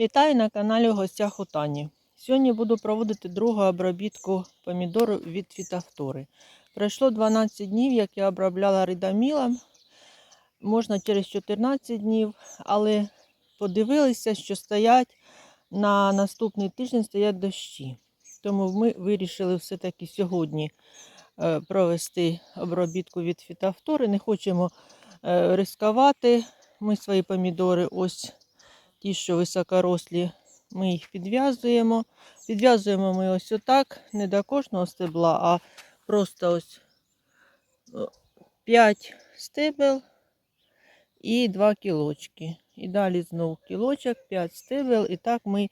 Вітаю на каналі в гостях Тані. Сьогодні буду проводити другу обробітку помідору від фітофтори. Пройшло 12 днів, як я обробляла ридамілом. Можна через 14 днів, але подивилися, що стоять на наступний тиждень стоять дощі. Тому ми вирішили все-таки сьогодні е, провести обробітку від фітофтори. Не хочемо е, ризикувати. Ми свої помідори ось ті, що високорослі, ми їх підв'язуємо. Підв'язуємо ми ось отак, не до кожного стебла, а просто ось 5 стебел і 2 кілочки. І далі знову кілочок, 5 стебел. І так ми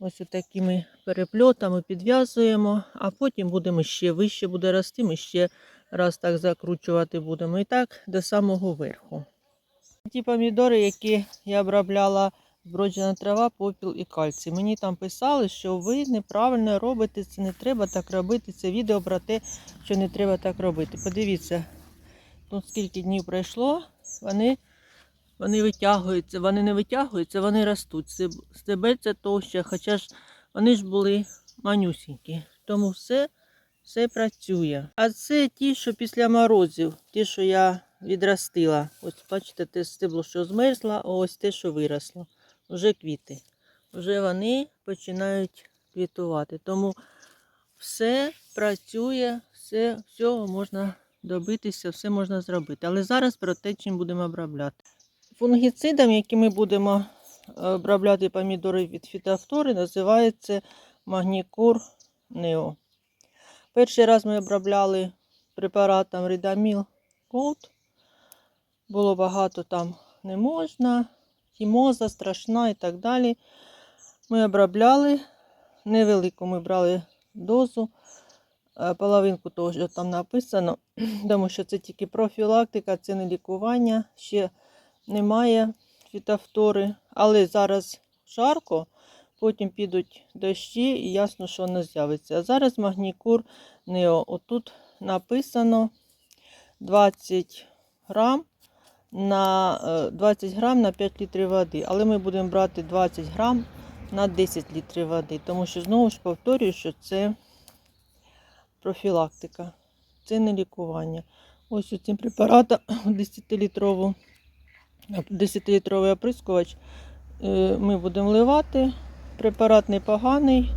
ось такими перепльотами підв'язуємо, а потім будемо ще вище буде рости, ми ще раз так закручувати будемо. І так до самого верху. Ті помідори, які я обробляла зброджена трава, попіл і кальцій. Мені там писали, що ви неправильно робите це, не треба так робити. Це відео про те, що не треба так робити. Подивіться, тут скільки днів пройшло, вони, вони витягуються, вони не витягуються, вони ростуть. Стеб- Стебельця товще, хоча ж вони ж були манюсінькі. Тому все, все працює. А це ті, що після морозів, ті, що я відростила. Ось бачите, те стебло, що змерзло, а ось те, що виросло. Вже квіти. Вже вони починають квітувати. Тому все працює, все, всього можна добитися, все можна зробити. Але зараз про те, чим будемо обробляти. Фунгіцидом, яким ми будемо е, обробляти помідори від фітофтори, називається магнікур Нео. Перший раз ми обробляли препаратом Ридаміл Голд. Було багато там не можна, хімоза страшна і так далі. Ми обробляли невелику, ми брали дозу, половинку того, що там написано, тому що це тільки профілактика, це не лікування, ще немає фітофтори. Але зараз жарко, потім підуть дощі і ясно, що воно з'явиться. А зараз магнікур Нео. Отут написано 20 грам на е, 20 грам на 5 літрів води. Але ми будемо брати 20 грам на 10 літрів води. Тому що знову ж повторюю, що це профілактика, це не лікування. Ось цим препаратом 10-літрову 10-літровий оприскувач е, ми будемо вливати. Препарат непоганий,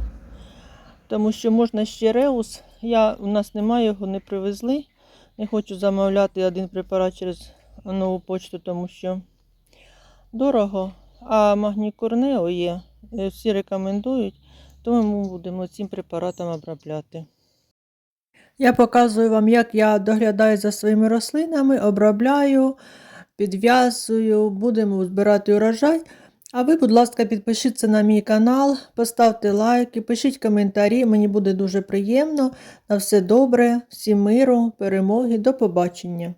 тому що можна ще реус. Я, у нас немає, його не привезли. Не хочу замовляти один препарат через нову почту, тому що дорого. А магнікорнео є, е, всі рекомендують, тому ми будемо цим препаратом обробляти. Я показую вам, як я доглядаю за своїми рослинами, обробляю, підв'язую, будемо збирати урожай. А ви, будь ласка, підпишіться на мій канал, поставте лайки, пишіть коментарі, мені буде дуже приємно. На все добре, всім миру, перемоги, до побачення.